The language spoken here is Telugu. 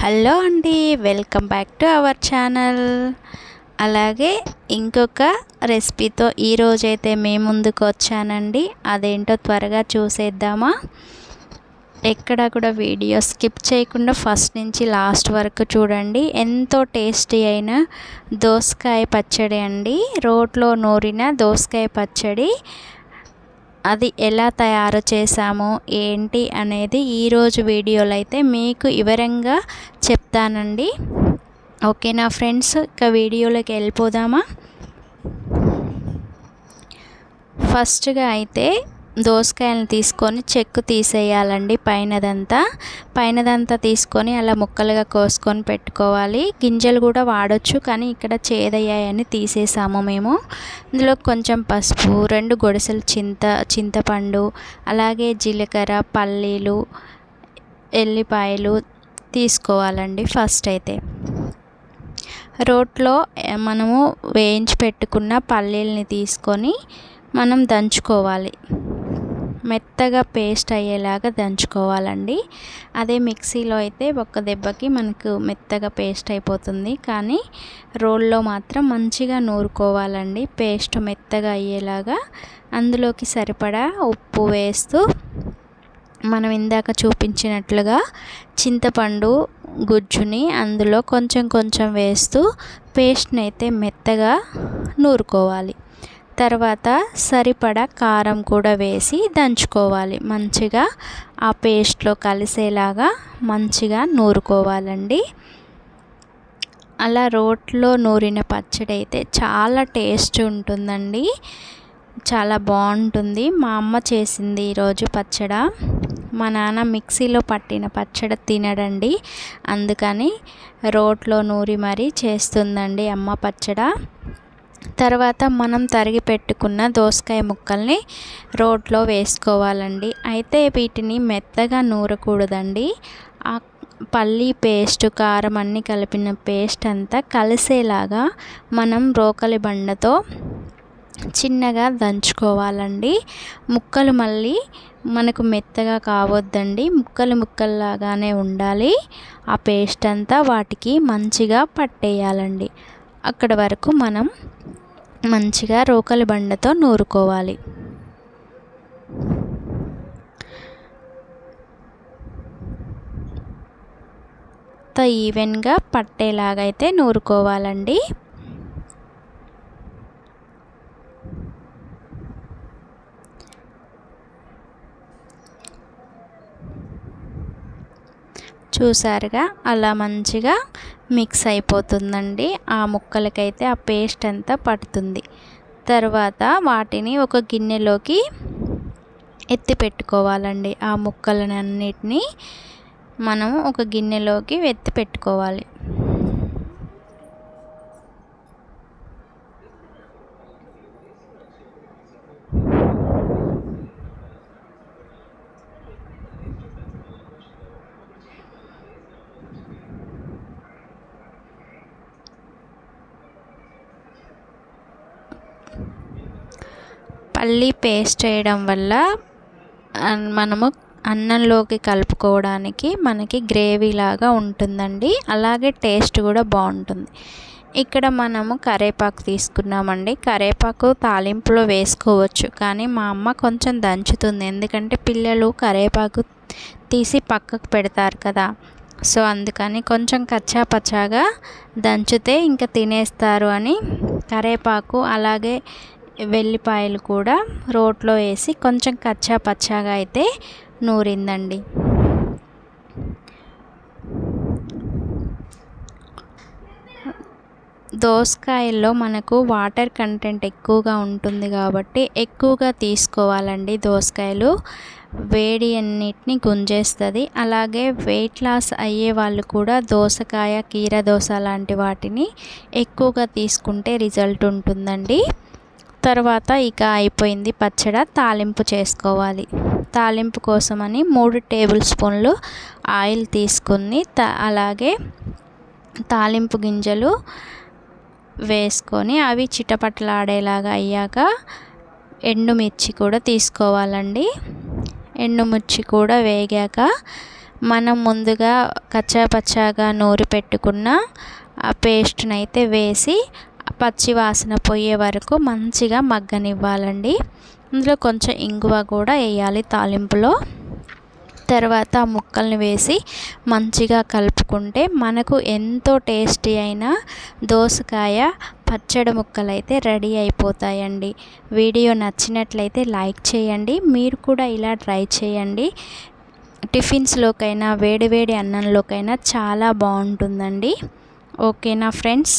హలో అండి welcome back to our channel. అలాగే ఇంకొక రెసిపీతో ఈరోజైతే మేము ముందుకు వచ్చానండి. అదేంటో త్వరగా చూసేద్దామా? ఎక్కడ కూడా వీడియో స్కిప్ చేయకుండా ఫస్ట్ నుంచి లాస్ట్ వరకు చూడండి. ఎంతో టేస్టీ అయిన దోసకాయ పచ్చడి అండి. రోట్లో నూరిన దోసకాయ పచ్చడి. అది ఎలా తయారు చేసాము ఏంటి అనేది ఈరోజు వీడియోలో అయితే మీకు వివరంగా చెప్తానండి. ఓకేనా ఫ్రెండ్స్? ఇక వీడియోలోకి వెళ్ళిపోదామా? ఫస్ట్గా అయితే దోసకాయలను తీసుకొని చెక్కు తీసేయాలండి పైనదంతా. పైనదంతా తీసుకొని అలా ముక్కలుగా కోసుకొని పెట్టుకోవాలి. గింజలు కూడా వాడచ్చు కానీ ఇక్కడ చేదయ్యాయని తీసేసాము మేము. ఇందులో కొంచెం పసుపు రెండు గొడసలు చింత చింతపండు అలాగే జీలకర్ర పల్లీలు ఎల్లిపాయలు తీసుకోవాలండి ఫస్ట్ అయితే రోట్లో మనము వేయించి పెట్టుకున్న పల్లీలని తీసుకొని మనం దంచుకోవాలి. మెత్తగా పేస్ట్ అయ్యేలాగా దంచుకోవాలండి. అదే మిక్సీలో అయితే ఒక్క దెబ్బకి మనకు మెత్తగా పేస్ట్ అయిపోతుంది. కానీ రోల్లో మాత్రం మంచిగా నూరుకోవాలండి. పేస్ట్ మెత్తగా అయ్యేలాగా అందులోకి సరిపడా ఉప్పు వేస్తూ మనం ఇందాక చూపించినట్లుగా చింతపండు గుజ్జుని అందులో కొంచెం కొంచెం వేస్తూ పేస్ట్ని అయితే మెత్తగా నూరుకోవాలి. తర్వాత సరిపడా కారం కూడా వేసి దంచుకోవాలి. మంచిగా ఆ పేస్ట్లో కలిసేలాగా మంచిగా నూరుకోవాలండి. అలా రోట్లో నూరిన పచ్చడి అయితే చాలా టేస్ట్ ఉంటుందండి. చాలా బాగుంటుంది. మా అమ్మ చేసింది ఈరోజు పచ్చడ. మా నాన్న మిక్సీలో పట్టిన పచ్చడి తినడండి. అందుకని రోట్లో నూరి మరీ చేస్తుందండి అమ్మ పచ్చడ. తర్వాత మనం తరిగి పెట్టుకున్న దోసకాయ ముక్కల్ని రోట్లో వేసుకోవాలండి. అయితే వీటిని మెత్తగా నూరకూడదండి. ఆ పల్లీ పేస్ట్ కారం అన్నీ కలిపిన పేస్ట్ అంతా కలిసేలాగా మనం రోకలి బండతో చిన్నగా దంచుకోవాలండి. ముక్కలు మళ్ళీ మనకు మెత్తగా కావద్దండి. ముక్కలు ముక్కల్లాగానే ఉండాలి. ఆ పేస్ట్ అంతా వాటికి మంచిగా పట్టేయాలండి. అక్కడ వరకు మనం మంచిగా రోకలి బండతో నూరుకోవాలి. ఈవెన్గా పట్టేలాగైతే నూరుకోవాలండి. చూసారుగా అలా మంచిగా మిక్స్ అయిపోతుందండి. ఆ ముక్కలకైతే ఆ పేస్ట్ అంతా పడుతుంది. తర్వాత వాటిని ఒక గిన్నెలోకి ఎత్తి పెట్టుకోవాలండి. ఆ ముక్కలన్నిటినీ మనం ఒక గిన్నెలోకి ఎత్తి పెట్టుకోవాలి. పల్లి పేస్ట్ వేయడం వల్ల మనము అన్నంలోకి కలుపుకోవడానికి మనకి గ్రేవీ లాగా ఉంటుందండి. అలాగే టేస్ట్ కూడా బాగుంటుంది. ఇక్కడ మనము కరేపాకు తీసుకున్నామండి. కరేపాకు తాలింపులో వేసుకోవచ్చు. కానీ మా అమ్మ కొంచెం దంచుతుంది. ఎందుకంటే పిల్లలు కరేపాకు తీసి పక్కకు పెడతారు కదా. సో అందుకని కొంచెం కచ్చా పచ్చాగా దంచితే ఇంకా తినేస్తారు అని కరేపాకు అలాగే వెల్లిపాయలు కూడా రోట్లో వేసి కొంచెం కచ్చా పచ్చాగా అయితే నూరిందండి. దోసకాయల్లో మనకు వాటర్ కంటెంట్ ఎక్కువగా ఉంటుంది కాబట్టి ఎక్కువగా తీసుకోవాలండి దోసకాయలు. వేడి అన్నిటిని గుంజేస్తుంది. అలాగే వెయిట్ లాస్ అయ్యే వాళ్ళు కూడా దోసకాయ కీర దోశ లాంటి వాటిని ఎక్కువగా తీసుకుంటే రిజల్ట్ ఉంటుందండి. తర్వాత ఇక అయిపోయింది పచ్చడ తాలింపు చేసుకోవాలి. తాలింపు కోసమని మూడు టేబుల్ స్పూన్లు ఆయిల్ తీసుకుని త అలాగే తాలింపు గింజలు వేసుకొని అవి చిటపట్లాడేలాగా అయ్యాక ఎండుమిర్చి కూడా తీసుకోవాలండి. ఎండుమిర్చి కూడా వేగాక మనం ముందుగా కచ్చాపచ్చాగా నూరి పెట్టుకున్న ఆ పేస్ట్ని అయితే వేసి పచ్చి వాసన పోయే వరకు మంచిగా మగ్గనివ్వాలండి. అందులో కొంచెం ఇంగువ కూడా వేయాలి తాలింపులో. తర్వాత ఆ ముక్కల్ని వేసి మంచిగా కలుపుకుంటే మనకు ఎంతో టేస్టీ అయిన దోసకాయ పచ్చడి ముక్కలు అయితే రెడీ అయిపోతాయండి. వీడియో నచ్చినట్లయితే లైక్ చేయండి. మీరు కూడా ఇలా ట్రై చేయండి. టిఫిన్స్లోకైనా వేడివేడి అన్నంలోకైనా చాలా బాగుంటుందండి. ఓకేనా friends?